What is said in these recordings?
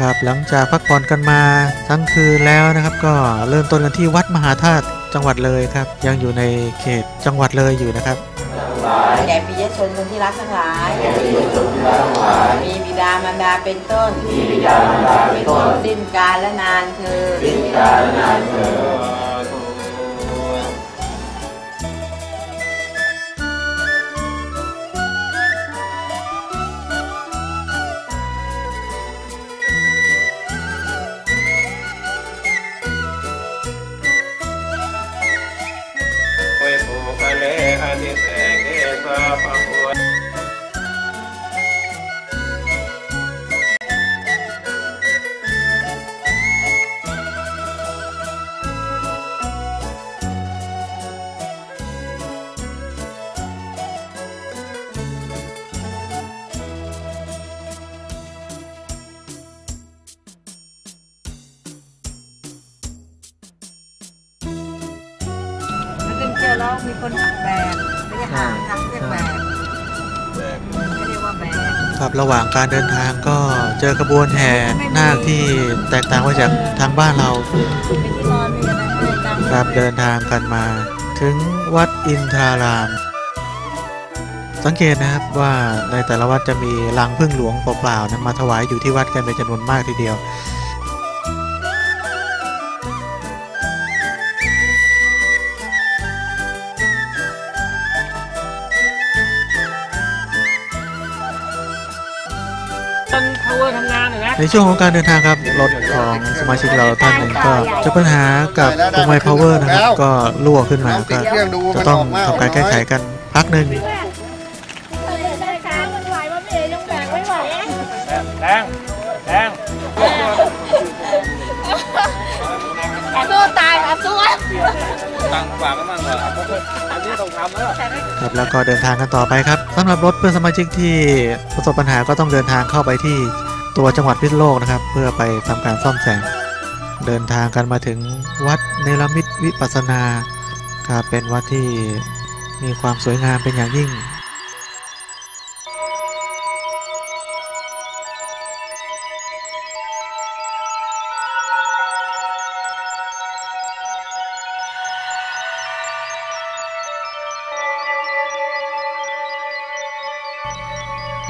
ครับหลังจากพักผ่อนกันมาทั้งคืนแล้วนะครับ ก็เริ่มต้นกันที่วัดมหาธาตุจังหวัดเลยครับ ยังอยู่ในเขตจังหวัดเลยอยู่นะครับแด่ปิยชนคนที่รักทั้งหลาย มีบิดามารดาเป็นต้น มีบิดามารดาเป็นต้นสิ้นกาลและนานเธอสิ้นกาลและนานเธอ ทะเลอนิเสเกสาภะ คะวะแล้วเป็นเจอแล้วมีคนแบกไม่ได้หางทำเรียกแบกไม่เรียกว่าแบกครับระหว่างการเดินทางก็เจอขบวนแห่นาคที่แตกต่างไปจากทางบ้านเราเป็นที่นอนมีอะไรให้จังครับเดินทางกันมา ถึงวัดอินทราราม สังเกตนะครับว่าในแต่ละวัดจะมีรังพึ่งหลวงเปล่าๆนะมาถวายอยู่ที่วัดกันเป็นจำนวนมากทีเดียว ในช่วงของการเดินทางครับ รถของสมาชิกเราท่านหนึ่งก็เจอปัญหากับพวงมพาวเวอร์นะครับ ก็รั่วขึ้นมาก็จะต้องทำการแก้ไขกันพักหนึ่งได้ค้างมัวมันเอ๋ยังแบกวแดงแดงสู้ตายอะสู้ตังฝามั้งเหรออันนี้ต้องทำแล้วครับแล้วก็เดินทางกันต่อไปครับสำหรับรถเพื่อนสมาชิกที่ประสบปัญหาก็ต้องเดินทางเข้าไปที่ ตัวจังหวัดพิษโลกนะครับ เพื่อไปทำการซ่อมแซมเดินทางกันมาถึงวัดเนรมิตวิปัสสนาครับเป็นวัดที่มีความสวยงามเป็นอย่างยิ่ง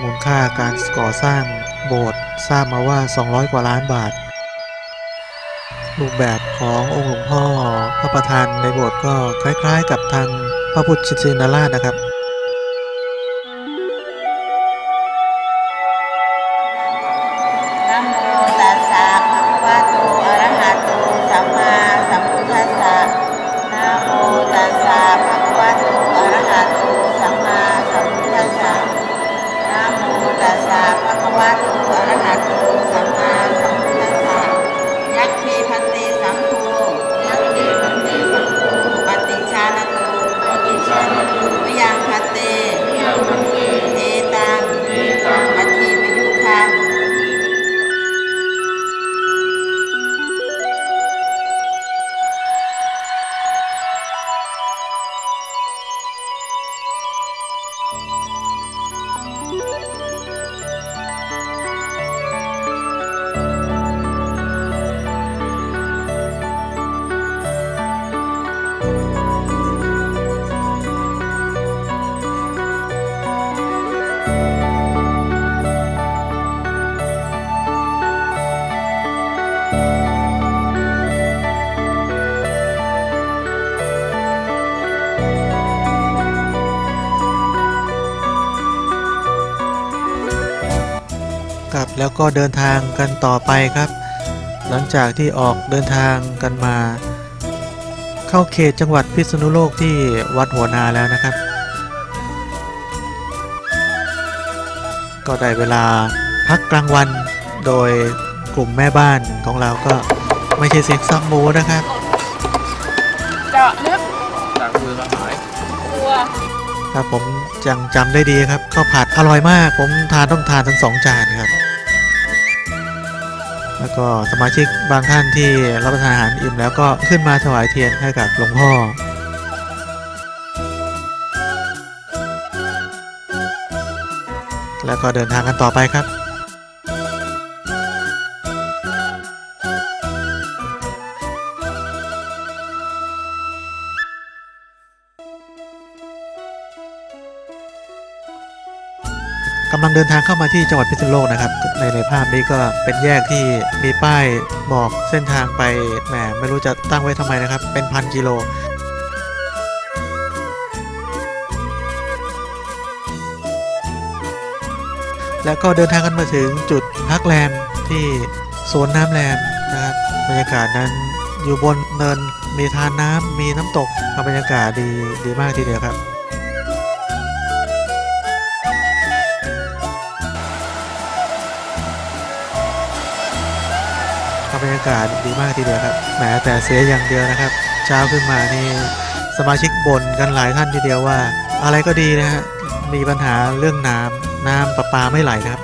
มูลค่าการก่อสร้าง โบสถ์ทราบมาว่า 200 กว่าล้านบาท รูปแบบขององค์หลวงพ่อพระประธานในโบสถ์ก็คล้ายๆ กับทางพระพุทธชินราชนะครับ ครับ แล้วก็เดินทางกันต่อไปครับ หลังจากที่ออกเดินทางกันมา เข้าเขตจังหวัดพิษณุโลกที่วัดหัวนาแล้วนะครับ ก็ได้เวลาพักกลางวันโดยกลุ่มแม่บ้านของเราก็ไม่ใช่เสียงซัมหมูนะครับเจาะลึกจากมือมาหายตัวครับผมยังจำได้ดีครับข้าวผัดอร่อยมาก ผมทานต้องทานทั้งสองจานครับ แล้วก็สมาชิกบางท่านที่รับประทานอาหารอิ่มแล้วก็ขึ้นมาถวายเทียนให้กับหลวงพ่อแล้วก็เดินทางกันต่อไปครับำลังเดินทางเข้ามาที่จังหวัดพิษณุโลกนะครับในในภาพนี้ก็เป็นแยกที่มีป้ายบอกเส้นทางไปแหมไม่รู้จะตั้งไว้ทำไมนะครับ เป็นพันกิโลแล้วก็เดินทางกันมาถึงจุดพักแรมที่สวนน้ำแรมนะครับบรรยากาศนั้นอยู่บนเนินมีทานน้ำมีน้ำตกบรรยากาศดีดีมากทีเดียวครับ บรรยากาศดีมากทีเดียวครับแหมแต่เสียอย่างเดียวนะครับ เช้าขึ้นมานี่สมาชิกบ่นกันหลายท่านทีเดียวว่า อะไรก็ดีนะฮะมีปัญหาเรื่องน้ำน้ำประปาไม่ไหลครับ